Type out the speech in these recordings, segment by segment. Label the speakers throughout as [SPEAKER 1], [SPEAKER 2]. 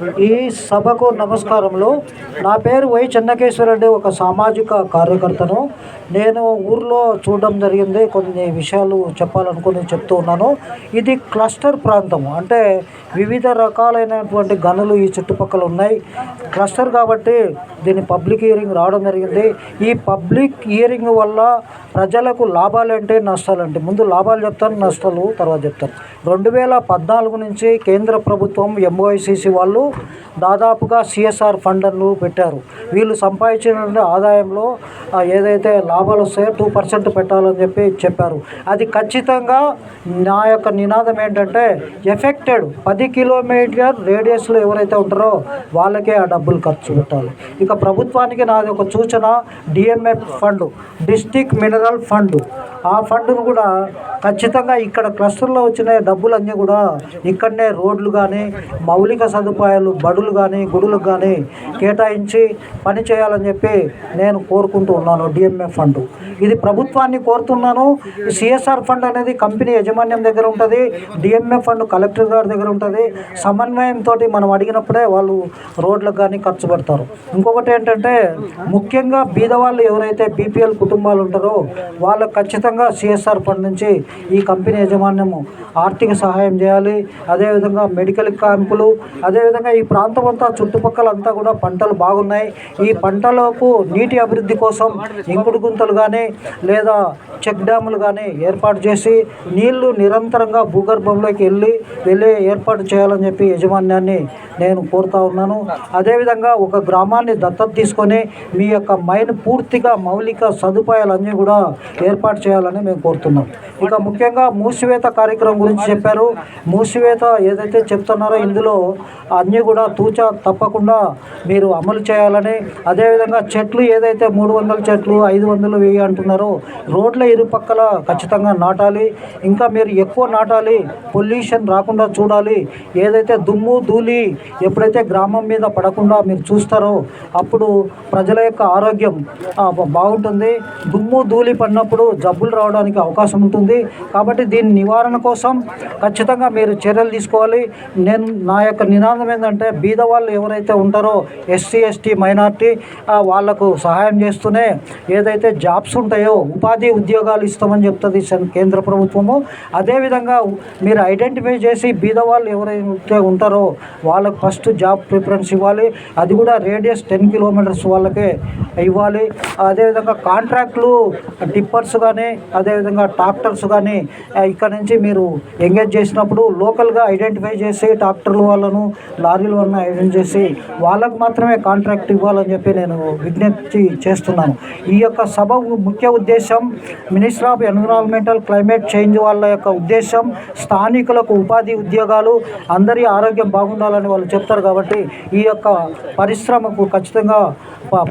[SPEAKER 1] ఈ సభకు నమస్కారములు. నా పేరు వై చెన్నకేశ్వరరెడ్డి ఒక సామాజిక కార్యకర్తను. నేను ఊర్లో చూడడం జరిగింది కొన్ని విషయాలు చెప్పాలనుకుని చెప్తూ ఉన్నాను. ఇది క్లస్టర్ ప్రాంతం అంటే వివిధ రకాలైనటువంటి గనులు ఈ చుట్టుపక్కల ఉన్నాయి. క్లస్టర్ కాబట్టి దీని పబ్లిక్ హియరింగ్ రావడం జరిగింది. ఈ పబ్లిక్ హియరింగ్ వల్ల ప్రజలకు లాభాలు ఏంటి నష్టాలు ఏంటి ముందు లాభాలు చెప్తాను నష్టాలు తర్వాత చెప్తాను. రెండు వేల పద్నాలుగు నుంచి కేంద్ర ప్రభుత్వం ఎంఓఐసిసి వాళ్ళు దాదాపుగా సిఎస్ఆర్ ఫండ్లను పెట్టారు. వీళ్ళు సంపాదించిన ఆదాయంలో ఏదైతే లాభాలు వస్తాయో టూ పర్సెంట్ పెట్టాలని చెప్పి చెప్పారు. అది ఖచ్చితంగా నా యొక్క నినాదం ఏంటంటే ఎఫెక్టెడ్ పది కిలోమీటర్ రేడియస్లో ఎవరైతే ఉంటారో వాళ్ళకే ఆ డబ్బులు ఖర్చు పెట్టాలి. ఇక ప్రభుత్వానికి నాది ఒక సూచన DMF fund district mineral fund. ఆ ఫండ్ను కూడా ఖచ్చితంగా ఇక్కడ క్లస్టర్లో వచ్చిన డబ్బులన్నీ కూడా ఇక్కడనే రోడ్లు కానీ మౌలిక సదుపాయాలు బడులు కానీ గుడులకు కానీ కేటాయించి పని చేయాలని చెప్పి నేను కోరుకుంటూ ఉన్నాను డిఎంఎఫ్ ఫండ్ ఇది ప్రభుత్వాన్ని కోరుతున్నాను. సిఎస్ఆర్ ఫండ్ అనేది కంపెనీ యాజమాన్యం దగ్గర ఉంటుంది డిఎంఎఫ్ ఫండ్ కలెక్టర్ గారి దగ్గర ఉంటుంది. సమన్వయంతో మనం అడిగినప్పుడే వాళ్ళు రోడ్లకు కానీ ఖర్చు పెడతారు. ఇంకొకటి ఏంటంటే ముఖ్యంగా బీదవాళ్ళు ఎవరైతే బీపీఎల్ కుటుంబాలు ఉంటారో వాళ్ళకు ఖచ్చితంగా సిఎస్ఆర్ ఫండ్ నుంచి ఈ కంపెనీ యాజమాన్యము ఆర్థిక సహాయం చేయాలి. అదేవిధంగా మెడికల్ క్యాంపులు అదేవిధంగా ఈ ప్రాంతం అంతా చుట్టుపక్కల అంతా కూడా పంటలు బాగున్నాయి. ఈ పంటలకు నీటి అభివృద్ధి కోసం ఇంకుడు గుంతలు కానీ లేదా చెక్ డ్యాములు కానీ ఏర్పాటు చేసి నీళ్ళు నిరంతరంగా భూగర్భంలోకి వెళ్ళి వెళ్ళే ఏర్పాటు చేయాలని చెప్పి యజమాన్యాన్ని నేను కోరుతా ఉన్నాను. అదేవిధంగా ఒక గ్రామాన్ని దత్తత తీసుకొని మీ యొక్క మైన్ పూర్తిగా మౌలిక సదుపాయాలన్నీ కూడా ఏర్పాటు చేయాలని మేము కోరుతున్నాం. ఇక ముఖ్యంగా మూసివేత కార్యక్రమం గురించి చెప్పారు. మూసివేత ఏదైతే చెప్తున్నారో ఇందులో అన్నీ కూడా తూచా తప్పకుండా మీరు అమలు చేయాలని. అదేవిధంగా చెట్లు ఏదైతే మూడు వందల చెట్లు ఐదు వందలు వెయ్యి అంటున్నారో రోడ్ల ఇరుపక్కల ఖచ్చితంగా నాటాలి. ఇంకా మీరు ఎక్కువ నాటాలి పొల్యూషన్ రాకుండా చూడాలి. ఏదైతే దుమ్ము ధూళి ఎప్పుడైతే గ్రామం మీద పడకుండా మీరు చూస్తారో అప్పుడు ప్రజల యొక్క ఆరోగ్యం బాగుంటుంది. దుమ్ము ధూళి పడినప్పుడు జబ్బులు రావడానికి అవకాశం ఉంటుంది. కాబట్టి దీని నివారణ కోసం ఖచ్చితంగా మీరు చర్యలు తీసుకోవాలి. నేను నా యొక్క నినాదం ఏంటంటే బీద వాళ్ళు ఎవరైతే ఉంటారో ఎస్సీ ఎస్టీ మైనార్టీ వాళ్ళకు సహాయం చేస్తూనే ఏదైతే జాబ్స్ ఉంటాయో ఉపాధి ఉద్యోగాలు ఇస్తామని చెప్తుంది కేంద్ర ప్రభుత్వము. అదేవిధంగా మీరు ఐడెంటిఫై చేసి బీద వాళ్ళు ఎవరైతే ఉంటారో వాళ్ళకు ఫస్ట్ జాబ్ ప్రిఫరెన్స్ ఇవ్వాలి. అది కూడా రేడియస్ టెన్ కిలోమీటర్స్ వాళ్ళకే ఇవ్వాలి. అదేవిధంగా కాంట్రాక్ట్లు టిప్పర్స్ కానీ అదేవిధంగా ట్రాక్టర్స్ కానీ ఇక్కడ నుంచి మీరు ఎంగేజ్ చేసినప్పుడు లోకల్గా ఐడెంటిఫై చేసి ట్రాక్టర్ల వాళ్ళను లారీల వాళ్ళని ఐడెంటిఫై చేసి వాళ్ళకు మాత్రమే కాంట్రాక్ట్ ఇవ్వాలని చెప్పి నేను విజ్ఞప్తి చేస్తున్నాను. ఈ యొక్క సభ ముఖ్య ఉద్దేశం minister of environmental climate change వాళ్ళ యొక్క ఉద్దేశం స్థానికులకు ఉపాధి ఉద్యోగాలు అందరి ఆరోగ్యం బాగుండాలని వాళ్ళు చెప్తారు కాబట్టి ఈ యొక్క పరిశ్రమకు ఖచ్చితంగా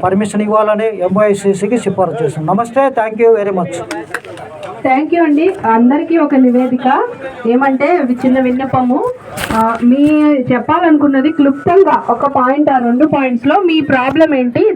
[SPEAKER 1] పర్మిషన్ ఇవ్వాలని ఎంఐసిసికి సిఫారసు చేస్తున్నాను. నమస్తే thank you very much.
[SPEAKER 2] Thank you అండి. అందరికీ ఒక నివేదిక. ఏమంటే చిన్న విన్నపము. మీ చెప్పాలనుకున్నది క్లుప్తంగా ఒక పాయింట్ ఆ రెండు పాయింట్స్లో మీ ప్రాబ్లం ఏంటి?